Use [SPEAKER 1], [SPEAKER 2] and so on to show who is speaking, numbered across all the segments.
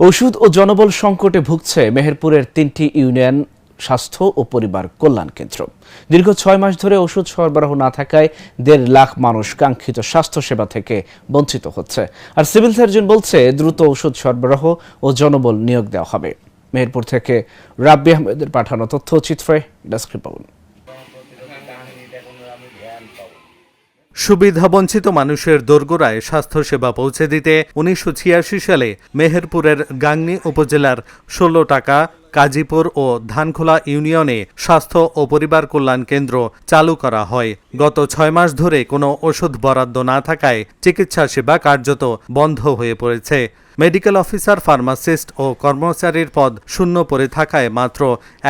[SPEAKER 1] ওষুধ ও জনবল সংকটে ভুগছে মেহেরপুরের তিনটি ইউনিয়ন স্বাস্থ্য ও পরিবার কল্যাণ কেন্দ্র। দীর্ঘ ছয় মাস ধরে ওষুধ সরবরাহ না থাকায় দেড় লাখ মানুষ কাঙ্ক্ষিত স্বাস্থ্যসেবা থেকে বঞ্চিত হচ্ছে। আর সিভিল সার্জন বলছে দ্রুত ওষুধ সরবরাহ ও জনবল নিয়োগ দেওয়া হবে। মেহেরপুর থেকে রাব্বি আহমেদের পাঠানো তথ্য চিত্রে
[SPEAKER 2] সুবিধাবঞ্চিত মানুষের দোরগোড়ায় স্বাস্থ্যসেবা পৌঁছে দিতে উনিশশো ছিয়াশি সালে মেহেরপুরের গাংনী উপজেলার ষোলো টাকা, কাজীপুর ও ধানখোলা ইউনিয়নে স্বাস্থ্য ও পরিবার কল্যাণ কেন্দ্র চালু করা হয়। গত ছয় মাস ধরে কোনো ওষুধ বরাদ্দ না থাকায় চিকিৎসা সেবা কার্যত বন্ধ হয়ে পড়েছে। মেডিকেল অফিসার ফার্মাসিস্ট ও কর্মচারীর পদ শূন্য পড়ে থাকায় মাত্র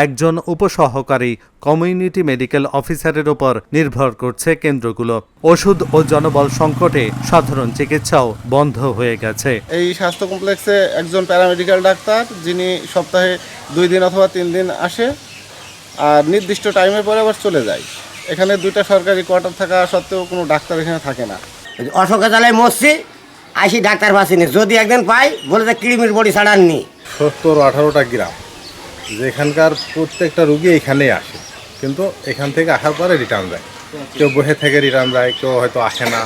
[SPEAKER 2] একজন উপসহকারী কমিউনিটি মেডিকেল অফিসারের উপর নির্ভর করছে কেন্দ্রগুলো। ওষুধ ও জনবল সংকটে সাধারণ চিকিৎসাও বন্ধ হয়ে গেছে।
[SPEAKER 3] এই স্বাস্থ্য কমপ্লেক্সে একজন প্যারামেডিক্যাল ডাক্তার যিনি সপ্তাহে দুই দিন অথবা তিন দিন আসে আর নির্দিষ্ট টাইমে পরে আবার চলে যায়। এখানে দুইটা সরকারি কোয়ার্টার থাকা সত্ত্বেও কোনো ডাক্তার এখানে থাকে না।
[SPEAKER 4] অশোকা জ্বালায় মরছি আইসি ডাক্তার পাচ্ছিনি যদি একদিন পাই বলে যে কৃমির বডি ছাড়াননি।
[SPEAKER 5] সত্তর আঠারোটা গ্রাম। যেখানকার প্রত্যেকটা রুগী এখানেই আসে। কিন্তু এখান থেকে আসার পরে রিটার্ন যায় কেউ বসে থেকে রিটার্ন যায় কেউ হয়তো আসে না।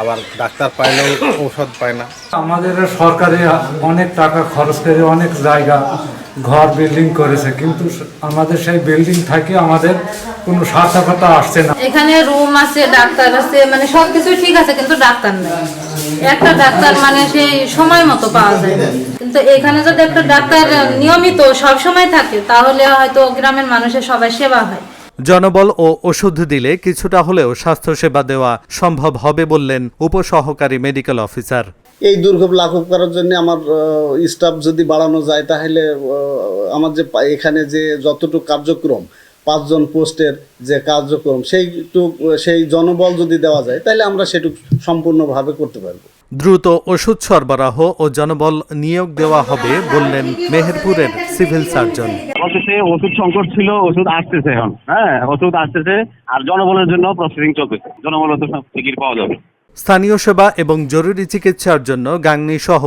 [SPEAKER 5] আবার ডাক্তার পাইলেও ঔষধ পায় না।
[SPEAKER 6] আমাদের সরকারে অনেক টাকা খরচ করে অনেক জায়গা ঘর বিল্ডিং করেছে। কিন্তু আমাদের সেই বিল্ডিং থাকে আমাদের কোনো সার্থকতা আসছে না।
[SPEAKER 7] এখানে রুম আছে ডাক্তার আছে মানে সবকিছু ঠিক আছে কিন্তু ডাক্তার নেই। একটা ডাক্তার মানে সেই সময় মতো পাওয়া যায়। কিন্তু এখানে যদি একটা ডাক্তার নিয়মিত সব সময় থাকে তাহলে হয়তো গ্রামের মানুষের সবাই সেবা হয়।
[SPEAKER 2] জনবল ও ওষুধ দিলে কিছুটা হলেও স্বাস্থ্যসেবা দেওয়া সম্ভব হবে বললেন উপসহকারী মেডিকেল অফিসার।
[SPEAKER 8] এই দুর্ভোগ লাঘব করার জন্য আমার স্টাফ যদি বাড়ানো যায় তাহলে আমার যে এখানে যে যতটুকু কার্যক্রম পাঁচজন পোস্টের যে কার্যক্রম সেইটুক সেই জনবল যদি দেওয়া যায় তাহলে আমরা সেটুকু সম্পূর্ণভাবে করতে পারব।
[SPEAKER 2] দ্রুত ওষুধ সরবরাহ ও জনবল নিয়োগ দেওয়া হবে বললেন মেহেরপুরের সিভিল সার্জন।
[SPEAKER 9] ওষুধ সংকট ছিল ওষুধ আসতেছে এখন। হ্যাঁ ওষুধ আসতেছে আর জনবলের জন্য প্রসেসিং চলতেছে। জনবল তো সব টিকিট পাওয়া যাবে।
[SPEAKER 2] স্থানীয় সেবা এবং জরুরি চিকিৎসার জন্য গাংনী সহ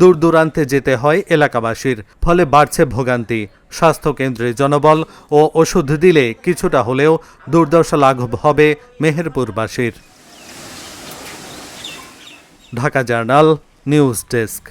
[SPEAKER 2] দূর দূরান্তে যেতে হয় এলাকাবাসীর ফলে বাড়ছে ভোগান্তি। স্বাস্থ্য কেন্দ্রে জনবল ও ওষুধ দিলে কিছুটা হলেও দুর্দশা লাঘব হবে মেহেরপুরবাসীর। Dhaka journal news desk.